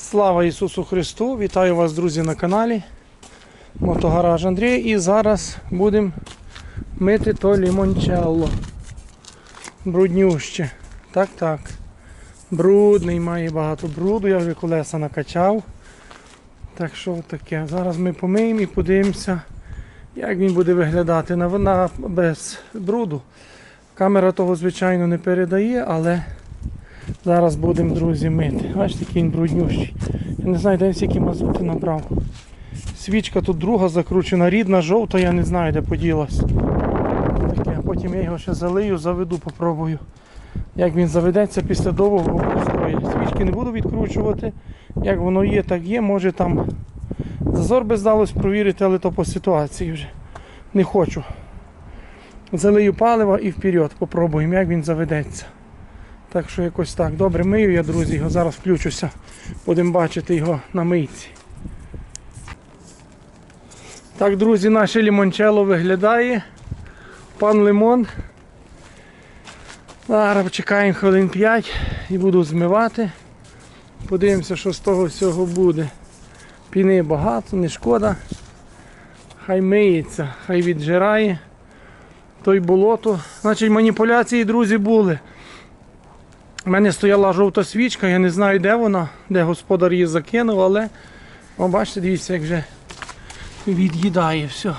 Слава Ісусу Христу! Вітаю вас, друзі, на каналі Мотогараж Андрій. І зараз будемо мити то лімончелло. Бруднюще. Так, так. Брудний, має багато бруду, я вже колеса накачав. Так що таке. Зараз ми помиємо і подивимося, як він буде виглядати на, на, без бруду. Камера того, звичайно, не передає, але Зараз будемо, друзі, мити. Бачите, який він бруднющий. Я не знаю, де він стільки мазути набрав. Свічка тут друга закручена, рідна, жовта, я не знаю, де поділась. Таке. Потім я його ще залию, заведу, попробую. Як він заведеться після довгого простою. Свічки не буду відкручувати. Як воно є, так є. Може там зазор би здалось провірити, але то по ситуації вже. Не хочу. Залию паливо і вперед. Попробуємо, як він заведеться. Так що якось так. Добре, мию я, друзі, його зараз включуся. Будемо бачити його на мийці. Так, друзі, наше лімончело виглядає. Пан Лимон. Зараз чекаємо хвилин 5 і буду змивати. Подивимося, що з того всього буде. Піни багато, не шкода. Хай миється, хай віджирає. Той болото. Значить маніпуляції, друзі, були. У мене стояла жовта свічка, я не знаю, де вона, де господар її закинув, але о, бачите, дивіться, як вже від'їдає все.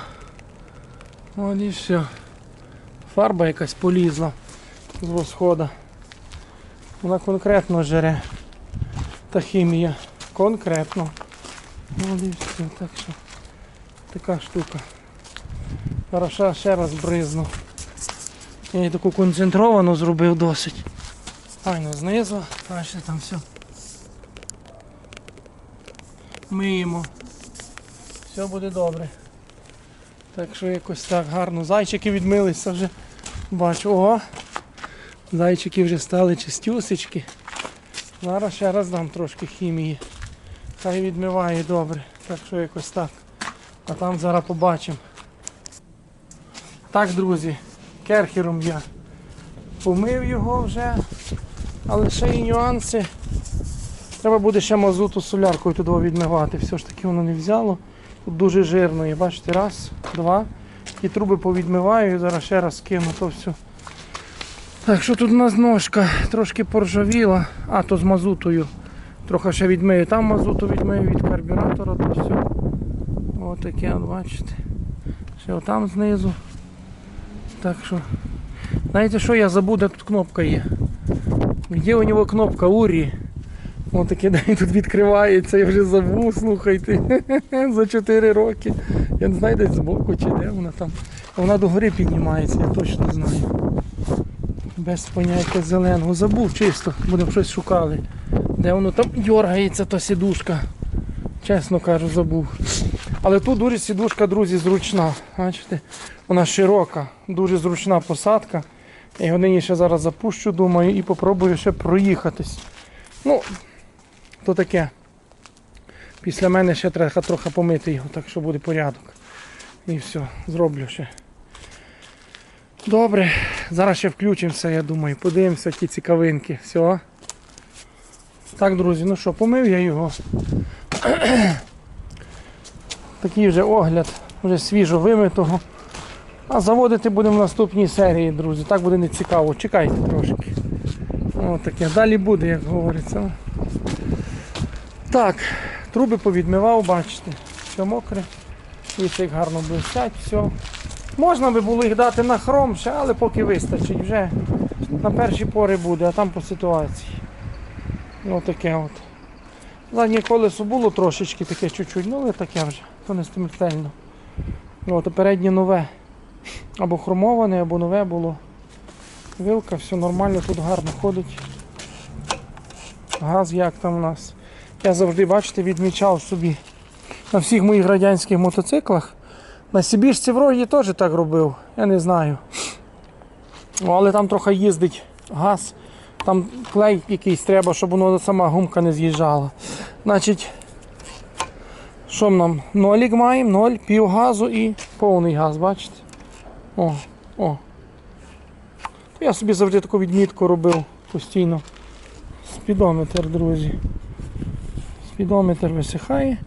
От і все. Фарба якась полізла з восхода. Вона конкретно жере. Та хімія. Конкретно. От і все. Так що така штука. Хороша ще раз бризну. Я її таку концентровану зробив досить. Файно знизу, бачите там все. Миємо. Все буде добре. Так що якось так гарно. Зайчики відмилися вже. Бачу, ого. Зайчики вже стали чистюсечки. Зараз ще раз дам трошки хімії. Хай відмиває добре. Так що якось так. А там зараз побачимо. Так, друзі, керхером я помив його вже. Але ще є нюанси. Треба буде ще мазуту соляркою туди відмивати. Все ж таки воно не взяло. Тут дуже жирно є. Бачите, раз, два. І труби повідмиваю і зараз ще раз кину то все. Так що тут у нас ножка трошки поржавіла, а то з мазутою. Трохи ще відмию. Там мазуту відмию від карбюратора, то все. Отаке, от бачите. Ще отам знизу. Так що. Знаєте що, я забув, де тут кнопка є. Где у нього кнопка Урі? Ось таке день тут відкривається, я вже забув, слухайте. За 4 роки. Я не знаю десь збоку чи де вона там. Вона догори піднімається, я точно знаю. Без поняття зеленого. Забув чисто, будемо щось шукали. Де воно там дергається та сідушка. Чесно кажу, забув. Але тут дуже сідушка, друзі, зручна. Бачите? Вона широка, дуже зручна посадка. Я його нині ще зараз запущу, думаю, і попробую ще проїхатись. Ну, то таке. Після мене ще треба трохи помити його, так що буде порядок. І все, зроблю ще. Добре, зараз ще включимося, я думаю, подивимося ті цікавинки. Все. Так, друзі, ну що, помив я його. Такий вже огляд, вже свіжо вимитого. А заводити будемо в наступній серії, друзі. Так буде не цікаво. Чекайте трошки. О, таке. Далі буде, як говориться. Так, труби повідмивав, бачите. Все мокре. Дивіться, як гарно блистять, все. Можна би було їх дати на хром ще, але поки вистачить вже. На перші пори буде, а там по ситуації. Ось таке от. Заднє колесо було трошечки таке чуть-чуть, ну але таке вже, то не смертельно. От, а переднє нове. Або хромоване, або нове було. Вилка, все нормально, тут гарно ходить. Газ як там у нас. Я завжди, бачите, відмічав собі на всіх моїх радянських мотоциклах. На Сибірській вроді теж так робив, я не знаю. Але там трохи їздить газ, там клей якийсь треба, щоб воно сама гумка не з'їжджала. Значить, що нам? Нолік маємо, ноль, пів газу і повний газ, бачите? О, о. Я собі завжди таку відмітку робив постійно. Спідометр, друзі. Спідометр висихає.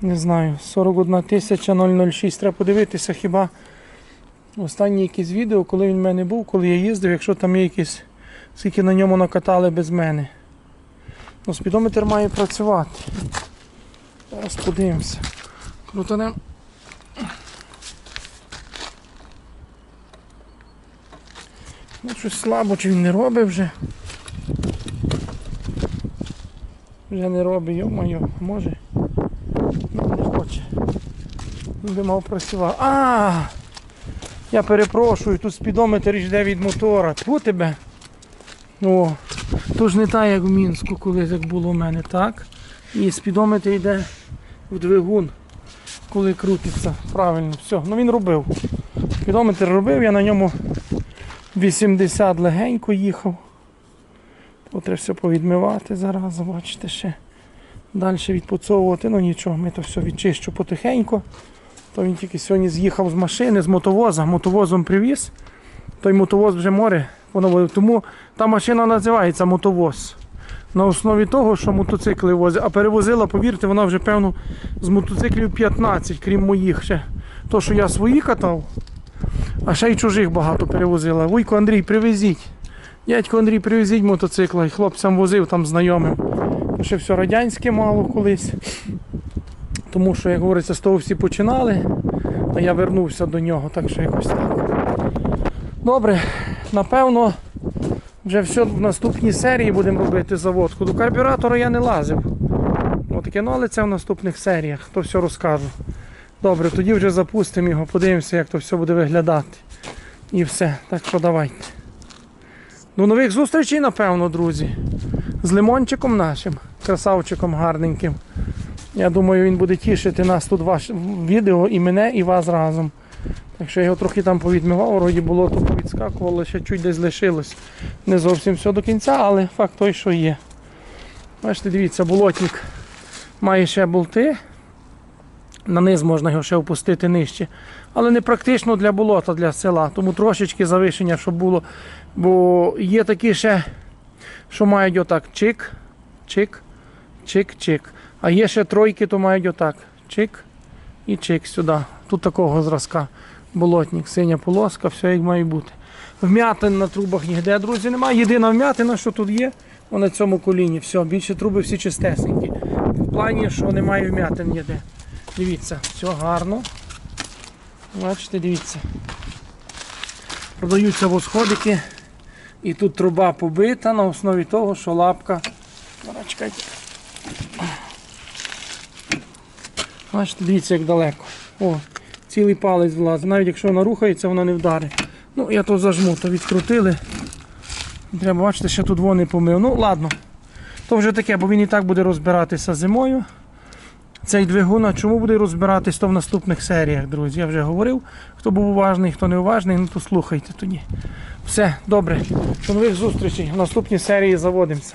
Не знаю, 41 тисяча 006. Треба подивитися хіба останні якісь відео, коли він в мене був, коли я їздив, якщо там є якісь, скільки на ньому накатали без мене. Ну, спідометр має працювати. Зараз подивимося. Крутанем. Ну, щось слабо, чи він не робить вже. Вже не робить, йо-моє, може. Ну, не хоче. Він би мав працювати. А! Я перепрошую, тут спідометр йде від мотора. Тьфу тебе. О, то ж не так, як в Мінську, колись як було в мене, так? І спідометр йде в двигун, коли крутиться. Правильно, все. Ну він робив. Спідометр робив, я на ньому 80 легенько їхав. Тут треба все повідмивати зараз, бачите ще. Далі відпуцовувати, ну нічого, ми то все відчищу потихеньку. То він тільки сьогодні з'їхав з машини, з мотовоза, мотовозом привіз. Той мотовоз вже море. Воно, тому та машина називається мотовоз. На основі того, що мотоцикли возять. А перевозила, повірте, вона вже певно з мотоциклів 15, крім моїх ще. То, що я свої катав, а ще й чужих багато перевозила. Вуйко Андрій, привезіть. Дядько Андрій, привезіть мотоцикла. І хлопцям возив там знайомим. Ще все радянське мало колись. Тому що, як говориться, з того всі починали, а я вернувся до нього, так що якось так. Добре, напевно, вже все в наступній серії будемо робити заводку. До карбюратора я не лазив. Отаке, ну але це в наступних серіях, то все розкажу. Добре, тоді вже запустимо його, подивимося, як то все буде виглядати. І все. Так що давайте. До нових зустрічей, напевно, друзі. З лимончиком нашим, красавчиком гарненьким. Я думаю, він буде тішити нас тут ваш відео і мене, і вас разом. Так що я його трохи там повідмивав, вроді було то повідскакувало, ще чуть десь лишилось. Не зовсім все до кінця, але факт той, що є. Бачите, дивіться, болотник має ще болти. На низ можна його ще опустити нижче. Але не практично для болота, для села. Тому трошечки завишення, щоб було. Бо є такі ще, що мають отак чик, чик, чик, чик. А є ще тройки, то мають отак. Чик і чик сюди. Тут такого зразка. Болотник, синя полоска, все як має бути. Вмятин на трубах ніде, друзі, немає. Єдина вмятина, що тут є, вона на цьому коліні. Все, більше труби всі чистесенькі. В плані, що немає вмятин ніде. Дивіться, все гарно. Бачите, дивіться. Продаються восходики. І тут труба побита на основі того, що лапка. Зараз, чекайте. Бачите, дивіться, як далеко. О, цілий палець влазить. Навіть якщо вона рухається, вона не вдарить. Ну, я то зажму, то відкрутили. Треба, бачите, ще тут вони помив. Ну, ладно. То вже таке, бо він і так буде розбиратися зимою. Цей двигун, а чому буде розбиратись, то в наступних серіях, друзі. Я вже говорив. Хто був уважний, хто не уважний, ну то слухайте тоді. Все, добре. До нових зустрічей. В наступній серії заводимося.